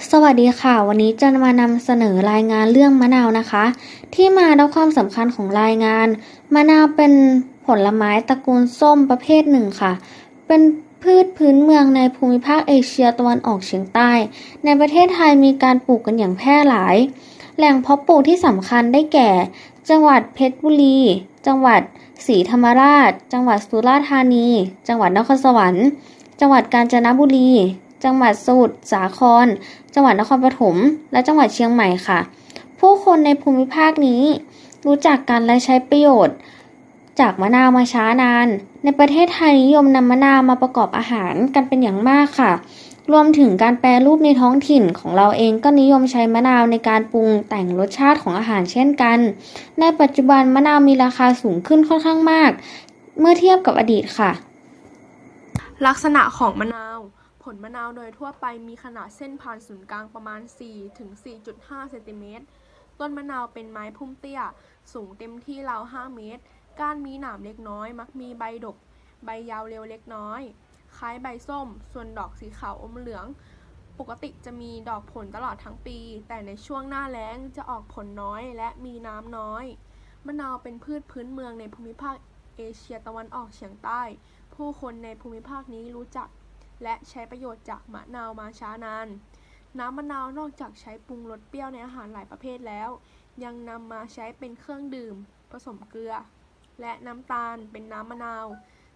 สวัสดีค่ะ วันนี้จะมานำเสนอรายงานเรื่องมะนาวนะคะ ที่มาและความสำคัญของรายงาน มะนาวเป็นผลไม้ตระกูลส้มประเภทหนึ่งค่ะ เป็นพืชพื้นเมืองในภูมิภาคเอเชียตะวันออกเฉียงใต้ ในประเทศไทยมีการปลูกกันอย่างแพร่หลาย แหล่งเพาะปลูกที่สำคัญได้แก่ จังหวัดเพชรบุรี จังหวัดศรีธรรมราช จังหวัดสุราษฎร์ธานี จังหวัดนครสวรรค์ จังหวัดกาญจนบุรี จังหวัดสมุทรสาคร จังหวัดนครปฐม และจังหวัดเชียงใหม่ค่ะ ผู้คนในภูมิภาคนี้ รู้จักกันและใช้ประโยชน์ จากมะนาวมาช้านาน ในประเทศไทยนิยมนำมะนาวมาประกอบอาหารกันเป็นอย่างมากค่ะ รวมถึงการแปรรูปในท้องถิ่นของเราเองก็นิยมใช้มะนาวในการปรุงแต่งรสชาติของอาหารเช่นกัน ในปัจจุบันมะนาวมีราคาสูงขึ้นค่อนข้างมาก เมื่อเทียบกับอดีตค่ะ ลักษณะของมะนาว ผลมะนาวโดยทั่วไปมีขนาดเส้นผ่านศูนย์กลางประมาณ4ถึง4.5 เซนติเมตร ต้นมะนาวเป็นไม้พุ่มเตี้ย สูงเต็มที่ราว 5 เมตร ก้านมีหนามเล็กน้อย มักมีใบดก ใบยาวเร็วเล็กน้อย คล้ายใบส้ม ส่วนดอกสีขาวอมเหลือง ปกติจะมีดอกผลตลอดทั้งปี แต่ในช่วงหน้าแล้งจะออกผลน้อยและมีน้ำน้อย มะนาวเป็นพืชพื้นเมืองในภูมิภาคเอเชียตะวันออกเฉียงใต้ ผู้คนในภูมิภาคนี้รู้จัก และใช้ประโยชน์จากมะนาวมาช้านาน น้ำมะนาวนอกจากใช้ปรุงรสเปรี้ยวในอาหารหลายประเภทแล้ว ยังนำมาใช้เป็นเครื่องดื่ม ผสมเกลือ และน้ำตาลเป็นน้ำมะนาว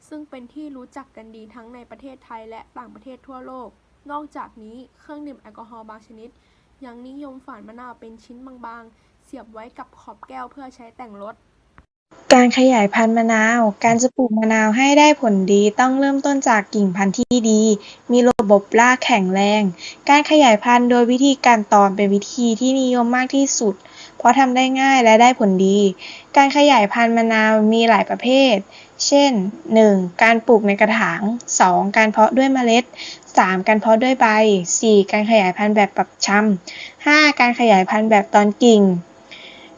ซึ่งเป็นที่รู้จักกันดีทั้งในประเทศไทยและต่างประเทศทั่วโลก นอกจากนี้เครื่องดื่มแอลกอฮอล์บางชนิด ยังนิยมฝานมะนาวเป็นชิ้นบางๆ เสียบไว้กับขอบแก้วเพื่อใช้แต่งรส การขยายพันธุ์มะนาว การจะปลูกมะนาวให้ได้ผลดีต้องเริ่มต้นจากกิ่งพันธุ์ที่ดี มีระบบรากแข็งแรง การขยายพันธุ์โดยวิธีการตอนเป็นวิธีที่นิยมมากที่สุด เพราะทำได้ง่ายและได้ผลดี การขยายพันธุ์มะนาวมีหลายประเภท เช่น 1. การปลูกในกระถาง 2. การเพาะด้วยเมล็ด 3. การเพาะด้วยใบ 4. การขยายพันธุ์แบบปักชำ 5. การขยายพันธุ์แบบตอนกิ่ง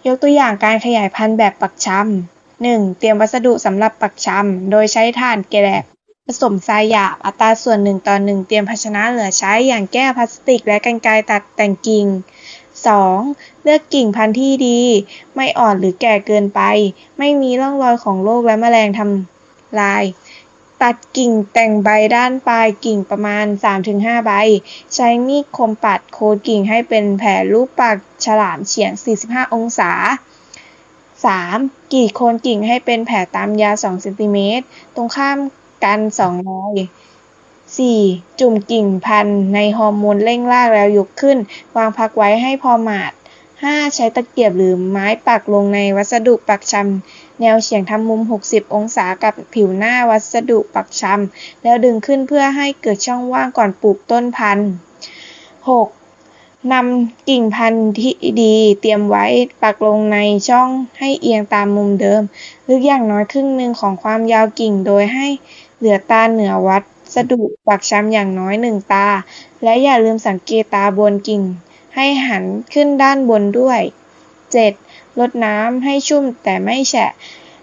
ยกตัวอย่างการขยายพันธุ์แบบปักชำ 1. เตรียมวัสดุสำหรับปักชำ โดยใช้ถ่านแกลบผสมทรายหยาบอัตราส่วน 1 ต่อ 1 เตรียมภาชนะเหลือใช้อย่างแก้วพลาสติก และกรรไกรตัดแต่งกิ่ง 2. เลือกกิ่งพันธุ์ที่ดี ไม่อ่อนหรือแก่เกินไป ไม่มีร่องรอยของโรคและแมลงทำลาย ตัดกิ่งแต่งใบด้านปลายกิ่งประมาณ 3-5 ใบ ใช้มีดคมปัดโคนกิ่งให้เป็นแผ่รูปปากฉลามเฉียง 45 องศา 3. กรีดโคนกิ่งให้เป็นแผ่ตามยาว 2 เซนติเมตร ตรงข้ามกัน2รอย 4. จุ่มกิ่งพันในฮอร์โมนเร่งรากแล้วยกขึ้น วางพักไว้ให้พอหมาด 5. ใช้ตะเกียบหรือไม้ปักลงในวัสดุปักชำ แนวเฉียงทำมุม 60 องศากับผิวหน้าวัสดุปักชำแล้วดึงขึ้นเพื่อให้เกิดช่องว่างก่อนปลูกต้นพันธุ์ 6. นำกิ่งพันธุ์ที่ดีเตรียมไว้ปักลงในช่องให้เอียงตามมุมเดิมลึกอย่างน้อยครึ่งหนึ่งของความยาวกิ่งโดยให้เหลือตาเหนือวัสดุปักชำอย่างน้อยหนึ่งตา และอย่าลืมสังเกตตาบนกิ่ง ให้หันขึ้นด้านบนด้วย 7. รดน้ำให้ชุ่มแต่ไม่แฉะ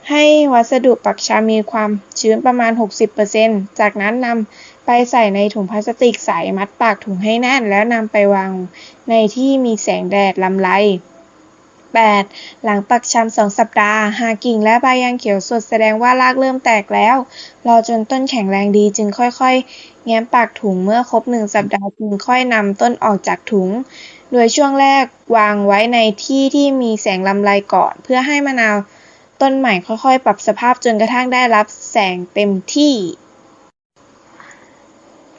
ให้วัสดุปักชามีความชื้นประมาณ 60%จากนั้นนำไปใส่ในถุงพลาสติกใสมัดปากถุงให้แน่น แล้วนำไปวางในที่มีแสงแดดลำไร 8. หลังปักชำสองสัปดาห์ หากกิ่งและใบยังเขียวสดแสดงว่ารากเริ่มแตกแล้ว รอจนต้นแข็งแรงดีจึงค่อยๆ แง้มปากถุงเมื่อครบหนึ่งสัปดาห์จึงค่อยนำต้นออกจากถุง โดยช่วงแรกวางไว้ในที่ที่มีแสงลำไรก่อน เพื่อให้มะนาวต้นใหม่ค่อยๆ ปรับสภาพจนกระทั่งได้รับแสงเต็มที่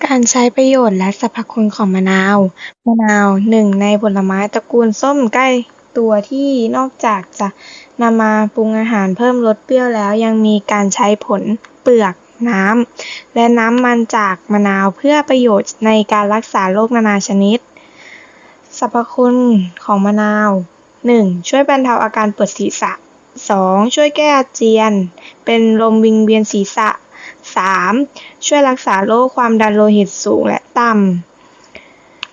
การใช้ประโยชน์และสรรพคุณของมะนาว มะนาวหนึ่งในผลไม้ตระกูลส้มใกล้ ตัวที่นอกจากจะนำมาปรุงอาหารเพิ่มรสเปรี้ยวแล้ว ยังมีการใช้ผลเปลือกน้ำและน้ำมันจากมะนาวเพื่อประโยชน์ในการรักษาโรคนานาชนิด สรรพคุณของมะนาว 1. ช่วยบรรเทาอาการปวดศีรษะ 2. ช่วยแก้อาเจียน เป็นลมวิงเวียนศีรษะ 3. ช่วยรักษาโรคความดันโลหิตสูงและต่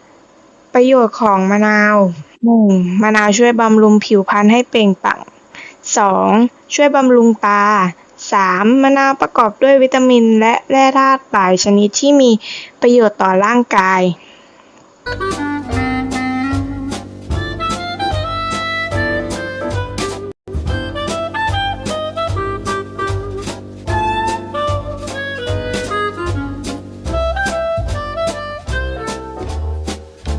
ำประโยชน์ของมะนาว หนึ่งมะนาวช่วยบำรุงผิวพรรณให้เปล่งปลั่ง 2. ช่วยบำรุงตา 3. มะนาวประกอบด้วยวิตามินและแร่ธาตุหลายชนิดที่มีประโยชน์ต่อร่างกาย